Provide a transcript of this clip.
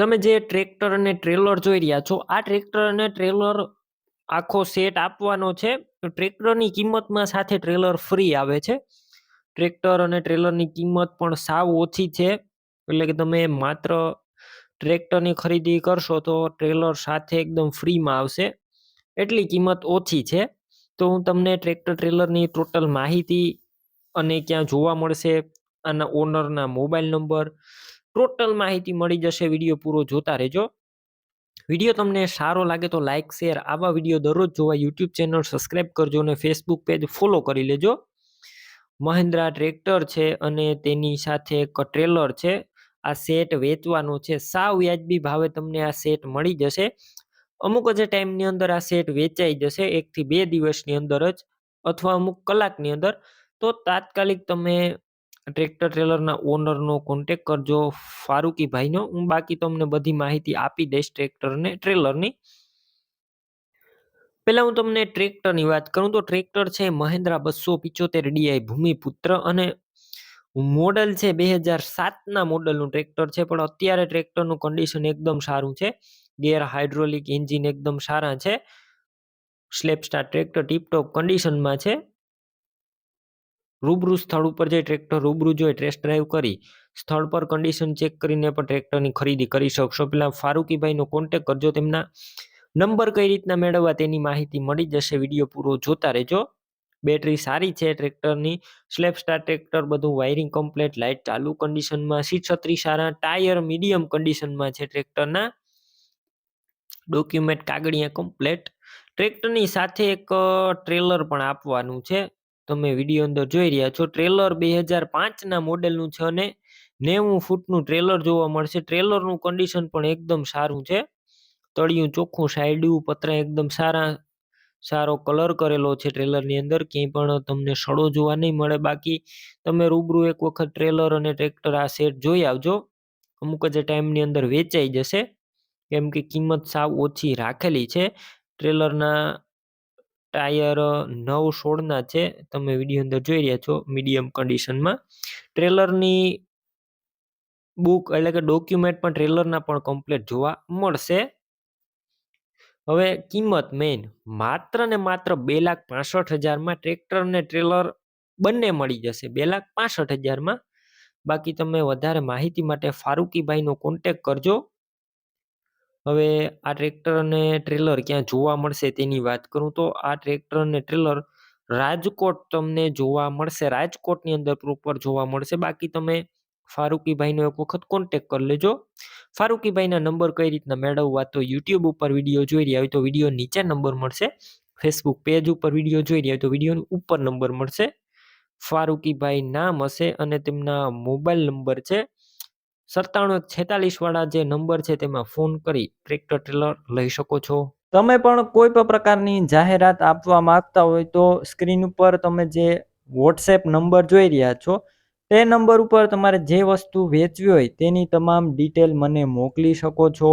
તમે જે ટ્રેક્ટર અને ટ્રેલર જોઈ રહ્યા છો, આ ટ્રેક્ટર અને ટ્રેલર આખો સેટ આપવાનો છે. ટ્રેક્ટરની કિંમતમાં સાથે ટ્રેલર ફ્રી આવે છે. ટ્રેક્ટર અને ટ્રેલરની કિંમત પણ સાવ ઓછી છે. એટલે કે તમે માત્ર ટ્રેક્ટરની ખરીદી કરશો તો ટ્રેલર સાથે એકદમ ફ્રીમાં આવશે. એટલી કિંમત ઓછી છે. તો હું તમને ટ્રેક્ટર ટ્રેલરની ટોટલ માહિતી અને ક્યાં જોવા મળશે, આના ઓનરના મોબાઈલ નંબર ટોટલ માહિતી મળી જશે. વીડિયો પૂરો જોતા રહેજો. વીડિયો તમને સારો લાગે તો લાઇક શેર, આવા વીડિયો દરરોજ જોવા યુટ્યુબ ચેનલ સબસ્ક્રાઈબ કરજો અને ફેસબુક પેજ ફોલો કરી લેજો. મહિન્દ્રા ટ્રેક્ટર છે અને તેની સાથે એક ટ્રેલર છે. આ સેટ વેચવાનો છે. સાવ વ્યાજબી ભાવે તમને આ સેટ મળી જશે. અમુક જ ટાઈમની અંદર આ સેટ વેચાઈ જશે. એકથી બે દિવસની અંદર જ અથવા અમુક કલાકની અંદર. તો તાત્કાલિક તમે ટ્રેક્ટર ટ્રેલરના ઓનરનો કોન્ટેક કરજો. ફારૂકીભાઈનો, હું બાકી તમને બધી માહિતી આપી દઈશ ટ્રેક્ટરને, ટ્રેલરની. પહેલાં હું તમને ટ્રેક્ટરની વાત કરું. તો ટ્રેક્ટર છે મહેન્દ્રા બસો પિચોતેર ડીઆઈ ભૂમિપુત્ર અને મોડલ છે બે હજાર સાતના મોડલનું ટ્રેક્ટર છે. પણ અત્યારે ટ્રેક્ટરનું કન્ડિશન એકદમ સારું છે. ગેર હાઇડ્રોલિક એન્જિન એકદમ સારા છે. સ્લેપ સ્ટાર ટ્રેક્ટર ટીપટોપ કન્ડિશનમાં છે. રૂબરૂ સ્થળ ઉપર જઈ ટ્રેક્ટર રૂબરૂ જોઈ ટેસ્ટ ડ્રાઈવ કરી, સ્થળ પર કન્ડિશન ચેક કરીને પણ ટ્રેક્ટરની ખરીદી કરી શકશો. પેલા ફારૂકીભાઈનો કોન્ટેક કરજો, તેમના નંબર કઈ રીતના મેળવવા તેની માહિતી મળી જશે. વીડિયો પૂરો જોતા રહેજો. બેટરી સારી છે ટ્રેક્ટરની સ્લેપ સ્ટાર ટ્રેક્ટર બધું વાયરિંગ કમ્પ્લેટ લાઇટ ચાલુ કન્ડિશનમાં સીટ છત્રી સારા ટાયર મીડિયમ કન્ડિશનમાં છે ટ્રેક્ટરના ડોક્યુમેન્ટ કાગળિયા કમ્પ્લેટ ટ્રેક્ટરની સાથે એક ટ્રેલર પણ આપવાનું છે. તમે વીડિયો અંદર જોઈ રહ્યા છો, ટ્રેલર બે હજાર પાંચના મોડેલનું છે અને નેવું ફૂટનું ટ્રેલર જોવા મળશે. ટ્રેલરનું કન્ડિશન પણ એકદમ સારું છે. તળિયું ચોખ્ખું સાઈડું પતરા એકદમ સારા, સારો કલર કરેલો છે ટ્રેલરની અંદર. ક્યાંય પણ તમને સડો જોવા નહીં મળે. બાકી તમે રૂબરૂ એક વખત ટ્રેલર અને ટ્રેક્ટર આ સેટ જોઈ આવજો. અમુક જ ટાઈમની અંદર વેચાઈ જશે. કેમ કે કિંમત સાવ ઓછી રાખેલી છે. ટ્રેલરના ટાયર નવ સોળના છે. તમે વીડિયો અંદર જોઈ રહ્યા છો મીડિયમ કન્ડિશનમાં. ટ્રેલરની બુક એટલે કે ડોક્યુમેન્ટ પણ ટ્રેલરના પણ કમ્પ્લીટ જોવા મળશે. હવે કિંમત મેઇન માત્ર ને માત્ર બે લાખ પાસઠ હજારમાં ટ્રેક્ટર અને ટ્રેલર બંને મળી જશે. બે લાખ પાસઠ હજારમાં. બાકી તમે વધારે માહિતી માટે ફારૂકીભાઈનો કોન્ટેક કરજો. હવે આ ટ્રેક્ટર અને ટ્રેલર ક્યાં જોવા મળશે તેની વાત કરું તો આ ટ્રેક્ટર અને ટ્રેલર રાજકોટ તમને જોવા મળશે. રાજકોટની અંદર પ્રોપર જોવા મળશે. બાકી તમે ફારૂકીભાઈનો એક વખત કોન્ટેક કરી લેજો. ફારૂકીભાઈના નંબર કઈ રીતના મેળવવા તો યુટ્યુબ ઉપર વીડિયો જોઈ રહ્યા હોય તો વીડિયો નીચે નંબર મળશે. ફેસબુક પેજ ઉપર વીડિયો જોઈ રહ્યા હોય તો વિડીયોની ઉપર નંબર મળશે. ફારૂકીભાઈ નામ હશે અને તેમના મોબાઈલ નંબર છે. સત્તાણું છેતાલીસ વાળા જે નંબર છે તેમાં ફોન કરી ટ્રેક્ટર ટ્રેલર લઈ શકો છો. તમે પણ કોઈ પણ પ્રકારની જાહેરાત આપવા માંગતા હોય તો સ્ક્રીન ઉપર તમે જે વોટ્સએપ નંબર જોઈ રહ્યા છો, તે નંબર ઉપર તમારે જે વસ્તુ વેચવી હોય તેની તમામ ડિટેલ મને મોકલી શકો છો.